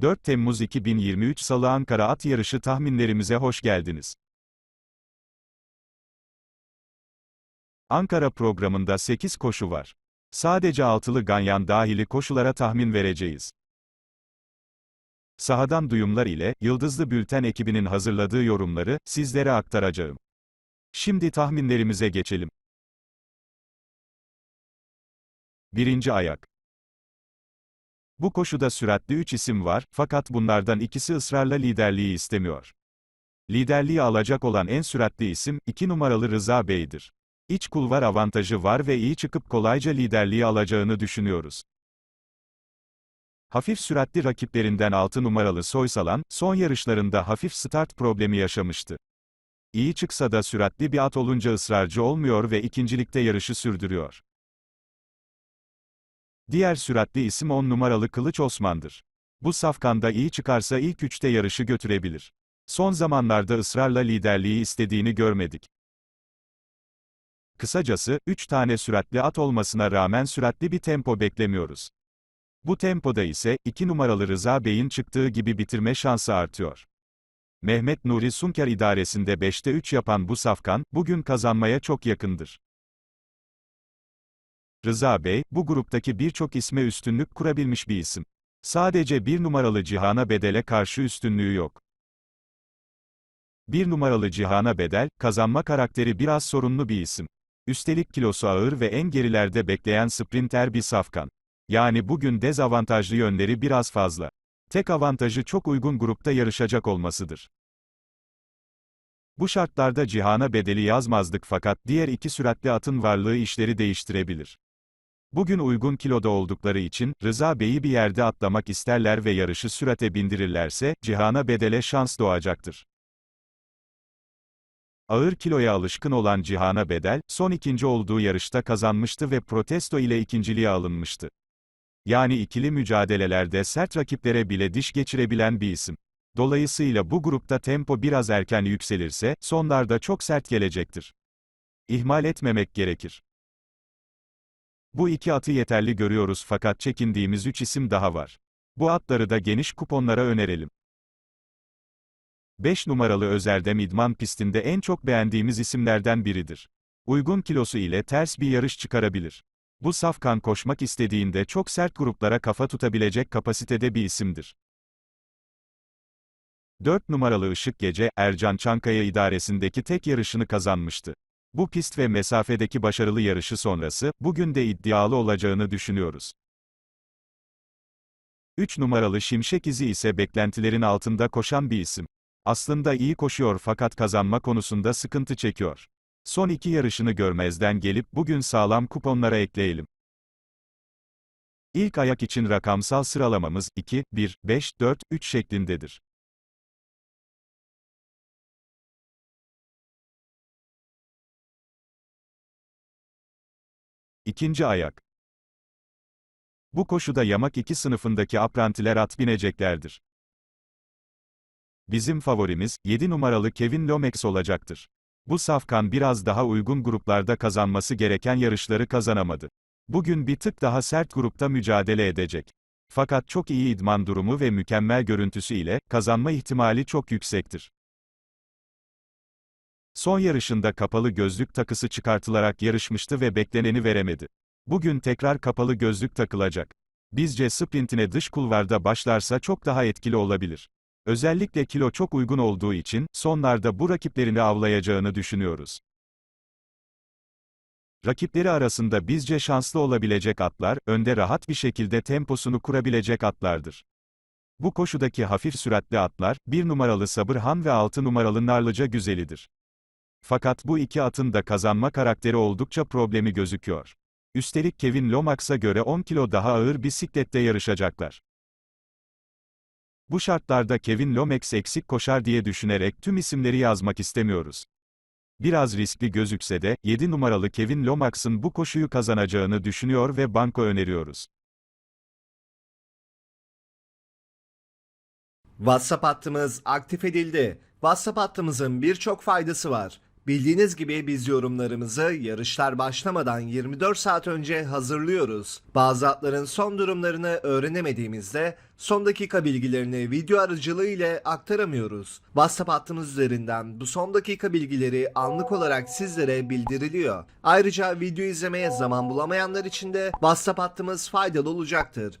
4 Temmuz 2023 Salı Ankara At Yarışı tahminlerimize hoş geldiniz. Ankara programında 8 koşu var. Sadece altılı ganyan dahili koşulara tahmin vereceğiz. Sahadan duyumlar ile, Yıldızlı Bülten ekibinin hazırladığı yorumları, sizlere aktaracağım. Şimdi tahminlerimize geçelim. Birinci ayak. Bu koşuda süratli 3 isim var, fakat bunlardan ikisi ısrarla liderliği istemiyor. Liderliği alacak olan en süratli isim, 2 numaralı Rıza Bey'dir. İç kulvar avantajı var ve iyi çıkıp kolayca liderliği alacağını düşünüyoruz. Hafif süratli rakiplerinden 6 numaralı Soysalan, son yarışlarında hafif start problemi yaşamıştı. İyi çıksa da süratli bir at olunca ısrarcı olmuyor ve ikincilikte yarışı sürdürüyor. Diğer süratli isim 10 numaralı Kılıç Osman'dır. Bu safkanda iyi çıkarsa ilk üçte yarışı götürebilir. Son zamanlarda ısrarla liderliği istediğini görmedik. Kısacası, 3 tane süratli at olmasına rağmen süratli bir tempo beklemiyoruz. Bu tempoda ise, 2 numaralı Rıza Bey'in çıktığı gibi bitirme şansı artıyor. Mehmet Nuri Sunker idaresinde 5'te 3 yapan bu safkan, bugün kazanmaya çok yakındır. Rıza Bey, bu gruptaki birçok isme üstünlük kurabilmiş bir isim. Sadece bir numaralı Cihan'a Bedel'e karşı üstünlüğü yok. Bir numaralı Cihan'a Bedel, kazanma karakteri biraz sorunlu bir isim. Üstelik kilosu ağır ve en gerilerde bekleyen sprinter bir safkan. Yani bugün dezavantajlı yönleri biraz fazla. Tek avantajı çok uygun grupta yarışacak olmasıdır. Bu şartlarda Cihan'a bedeli yazmazdık fakat diğer iki süratli atın varlığı işleri değiştirebilir. Bugün uygun kiloda oldukları için, Rıza Bey'i bir yerde atlamak isterler ve yarışı sürate bindirirlerse, Cihan'a bedele şans doğacaktır. Ağır kiloya alışkın olan Cihan'a bedel, son ikinci olduğu yarışta kazanmıştı ve protesto ile ikinciliğe alınmıştı. Yani ikili mücadelelerde sert rakiplere bile diş geçirebilen bir isim. Dolayısıyla bu grupta tempo biraz erken yükselirse, sonlarda çok sert gelecektir. İhmal etmemek gerekir. Bu iki atı yeterli görüyoruz fakat çekindiğimiz üç isim daha var. Bu atları da geniş kuponlara önerelim. 5 numaralı Özerdem İdman pistinde en çok beğendiğimiz isimlerden biridir. Uygun kilosu ile ters bir yarış çıkarabilir. Bu safkan koşmak istediğinde çok sert gruplara kafa tutabilecek kapasitede bir isimdir. 4 numaralı Işık Gece, Ercan Çankaya idaresindeki tek yarışını kazanmıştı. Bu pist ve mesafedeki başarılı yarışı sonrası, bugün de iddialı olacağını düşünüyoruz. 3 numaralı Şimşek İzi ise beklentilerin altında koşan bir isim. Aslında iyi koşuyor fakat kazanma konusunda sıkıntı çekiyor. Son iki yarışını görmezden gelip bugün sağlam kuponlara ekleyelim. İlk ayak için rakamsal sıralamamız 2, 1, 5, 4, 3 şeklindedir. İkinci ayak. Bu koşuda yamak 2 sınıfındaki aprantiler at bineceklerdir. Bizim favorimiz, 7 numaralı Kevin Lomax olacaktır. Bu safkan biraz daha uygun gruplarda kazanması gereken yarışları kazanamadı. Bugün bir tık daha sert grupta mücadele edecek. Fakat çok iyi idman durumu ve mükemmel görüntüsü ile, kazanma ihtimali çok yüksektir. Son yarışında kapalı gözlük takısı çıkartılarak yarışmıştı ve bekleneni veremedi. Bugün tekrar kapalı gözlük takılacak. Bizce sprintine dış kulvarda başlarsa çok daha etkili olabilir. Özellikle kilo çok uygun olduğu için, sonlarda bu rakiplerini avlayacağını düşünüyoruz. Rakipleri arasında bizce şanslı olabilecek atlar, önde rahat bir şekilde temposunu kurabilecek atlardır. Bu koşudaki hafif süratli atlar, 1 numaralı Sabırhan ve 6 numaralı Narlıca Güzelidir. Fakat bu iki atın da kazanma karakteri oldukça problemi gözüküyor. Üstelik Kevin Lomax'a göre 10 kilo daha ağır bisiklette yarışacaklar. Bu şartlarda Kevin Lomax eksik koşar diye düşünerek tüm isimleri yazmak istemiyoruz. Biraz riskli gözükse de, 7 numaralı Kevin Lomax'ın bu koşuyu kazanacağını düşünüyor ve banko öneriyoruz. WhatsApp hattımız aktif edildi. WhatsApp hattımızın birçok faydası var. Bildiğiniz gibi biz yorumlarımızı yarışlar başlamadan 24 saat önce hazırlıyoruz. Bazı atların son durumlarını öğrenemediğimizde son dakika bilgilerini video aracılığı ile aktaramıyoruz. WhatsApp hattımız üzerinden bu son dakika bilgileri anlık olarak sizlere bildiriliyor. Ayrıca video izlemeye zaman bulamayanlar için de WhatsApp hattımız faydalı olacaktır.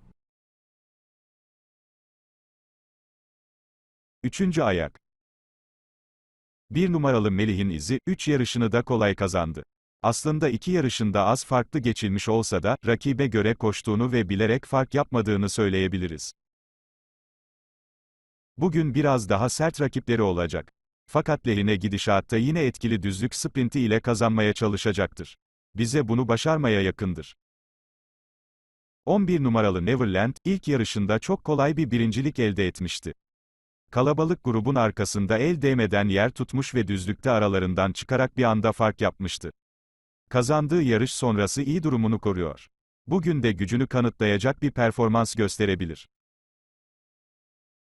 Üçüncü ayak. Bir numaralı Melih'in izi, 3 yarışını da kolay kazandı. Aslında iki yarışında az farklı geçilmiş olsa da, rakibe göre koştuğunu ve bilerek fark yapmadığını söyleyebiliriz. Bugün biraz daha sert rakipleri olacak. Fakat lehine gidişatta yine etkili düzlük sprinti ile kazanmaya çalışacaktır. Bize bunu başarmaya yakındır. 11 numaralı Neverland, ilk yarışında çok kolay bir birincilik elde etmişti. Kalabalık grubun arkasında el değmeden yer tutmuş ve düzlükte aralarından çıkarak bir anda fark yapmıştı. Kazandığı yarış sonrası iyi durumunu koruyor. Bugün de gücünü kanıtlayacak bir performans gösterebilir.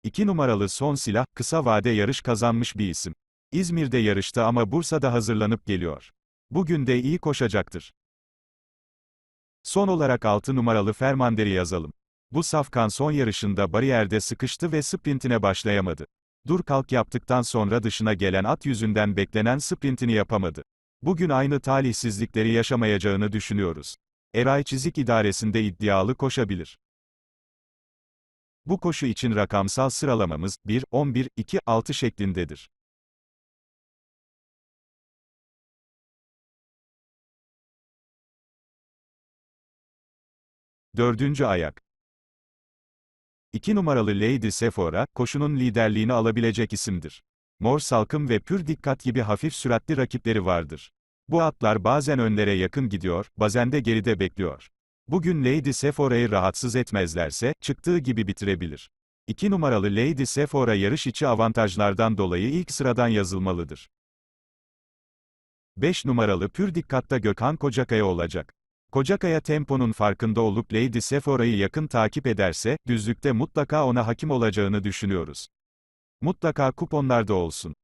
2 numaralı son silah, kısa vade yarış kazanmış bir isim. İzmir'de yarıştı ama Bursa'da hazırlanıp geliyor. Bugün de iyi koşacaktır. Son olarak 6 numaralı Fermander'i yazalım. Bu safkan son yarışında bariyerde sıkıştı ve sprintine başlayamadı. Dur kalk yaptıktan sonra dışına gelen at yüzünden beklenen sprintini yapamadı. Bugün aynı talihsizlikleri yaşamayacağını düşünüyoruz. Eray Çizik idaresinde iddialı koşabilir. Bu koşu için rakamsal sıralamamız 1, 11, 2, 6 şeklindedir. Dördüncü ayak. 2 numaralı Lady Sephora, koşunun liderliğini alabilecek isimdir. Mor Salkım ve Pür Dikkat gibi hafif süratli rakipleri vardır. Bu atlar bazen önlere yakın gidiyor, bazen de geride bekliyor. Bugün Lady Sephora'yı rahatsız etmezlerse, çıktığı gibi bitirebilir. 2 numaralı Lady Sephora yarış içi avantajlardan dolayı ilk sıradan yazılmalıdır. 5 numaralı Pür Dikkat'ta Gökhan Kocakaya olacak. Kocakaya temponun farkında olup Lady Sephora'yı yakın takip ederse, düzlükte mutlaka ona hakim olacağını düşünüyoruz. Mutlaka kuponlarda olsun.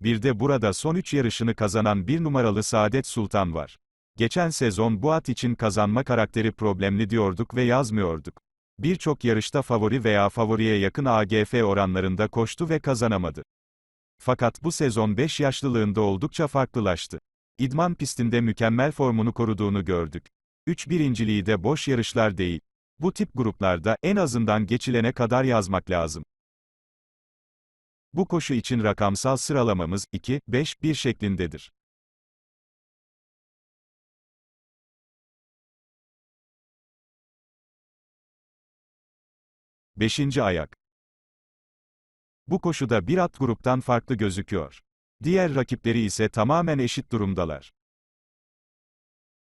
Bir de burada son 3 yarışını kazanan bir numaralı Saadet Sultan var. Geçen sezon bu at için kazanma karakteri problemli diyorduk ve yazmıyorduk. Birçok yarışta favori veya favoriye yakın AGF oranlarında koştu ve kazanamadı. Fakat bu sezon 5 yaşlılığında oldukça farklılaştı. İdman pistinde mükemmel formunu koruduğunu gördük. 3 birinciliği de boş yarışlar değil. Bu tip gruplarda en azından geçilene kadar yazmak lazım. Bu koşu için rakamsal sıralamamız 2, 5, 1 şeklindedir. Beşinci ayak. Bu koşuda bir at gruptan farklı gözüküyor. Diğer rakipleri ise tamamen eşit durumdalar.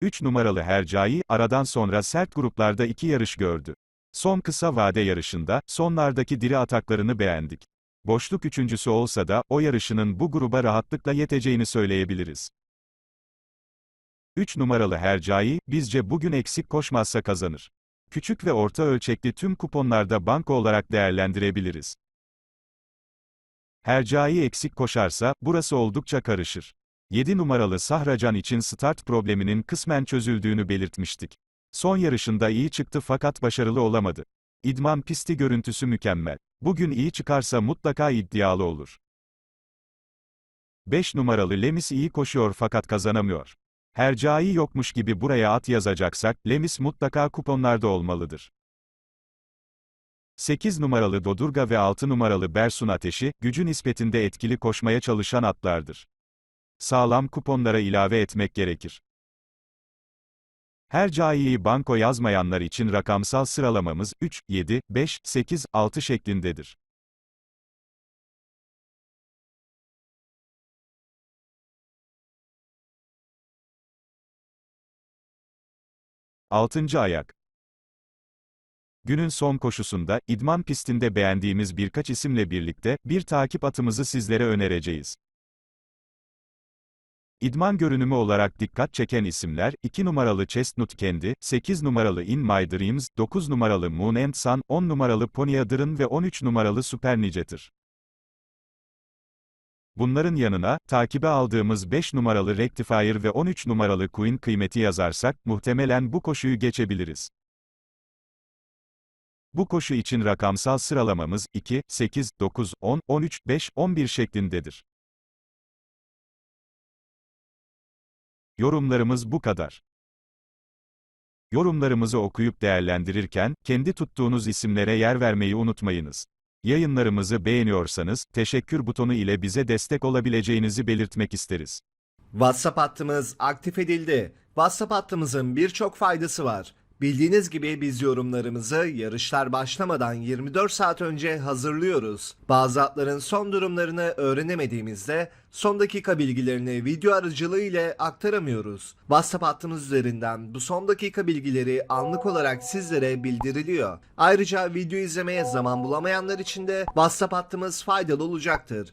3 numaralı Hercai, aradan sonra sert gruplarda iki yarış gördü. Son kısa vade yarışında, sonlardaki diri ataklarını beğendik. Boşluk üçüncüsü olsa da, o yarışının bu gruba rahatlıkla yeteceğini söyleyebiliriz. 3 numaralı Hercai, bizce bugün eksik koşmazsa kazanır. Küçük ve orta ölçekli tüm kuponlarda banko olarak değerlendirebiliriz. Hercai eksik koşarsa, burası oldukça karışır. 7 numaralı Sahracan için start probleminin kısmen çözüldüğünü belirtmiştik. Son yarışında iyi çıktı fakat başarılı olamadı. İdman pisti görüntüsü mükemmel. Bugün iyi çıkarsa mutlaka iddialı olur. 5 numaralı Lemis iyi koşuyor fakat kazanamıyor. Hercai yokmuş gibi buraya at yazacaksak, Lemis mutlaka kuponlarda olmalıdır. 8 numaralı Dodurga ve 6 numaralı Bersun Ateşi, gücü nispetinde etkili koşmaya çalışan atlardır. Sağlam kuponlara ilave etmek gerekir. Her caiyeyi banko yazmayanlar için rakamsal sıralamamız 3, 7, 5, 8, 6 şeklindedir. Altıncı ayak. Günün son koşusunda, idman pistinde beğendiğimiz birkaç isimle birlikte, bir takip atımızı sizlere önereceğiz. İdman görünümü olarak dikkat çeken isimler, 2 numaralı Chestnut Candy, 8 numaralı In My Dreams, 9 numaralı Moon and Sun, 10 numaralı Pony Adırın ve 13 numaralı Super Nice'tir. Bunların yanına, takibe aldığımız 5 numaralı Rectifier ve 13 numaralı Queen kıymeti yazarsak, muhtemelen bu koşuyu geçebiliriz. Bu koşu için rakamsal sıralamamız 2, 8, 9, 10, 13, 5, 11 şeklindedir. Yorumlarımız bu kadar. Yorumlarımızı okuyup değerlendirirken, kendi tuttuğunuz isimlere yer vermeyi unutmayınız. Yayınlarımızı beğeniyorsanız, teşekkür butonu ile bize destek olabileceğinizi belirtmek isteriz. WhatsApp hattımız aktif edildi. WhatsApp hattımızın birçok faydası var. Bildiğiniz gibi biz yorumlarımızı yarışlar başlamadan 24 saat önce hazırlıyoruz. Bazı atların son durumlarını öğrenemediğimizde son dakika bilgilerini video aracılığı ile aktaramıyoruz. WhatsApp hattımız üzerinden bu son dakika bilgileri anlık olarak sizlere bildiriliyor. Ayrıca video izlemeye zaman bulamayanlar için de WhatsApp hattımız faydalı olacaktır.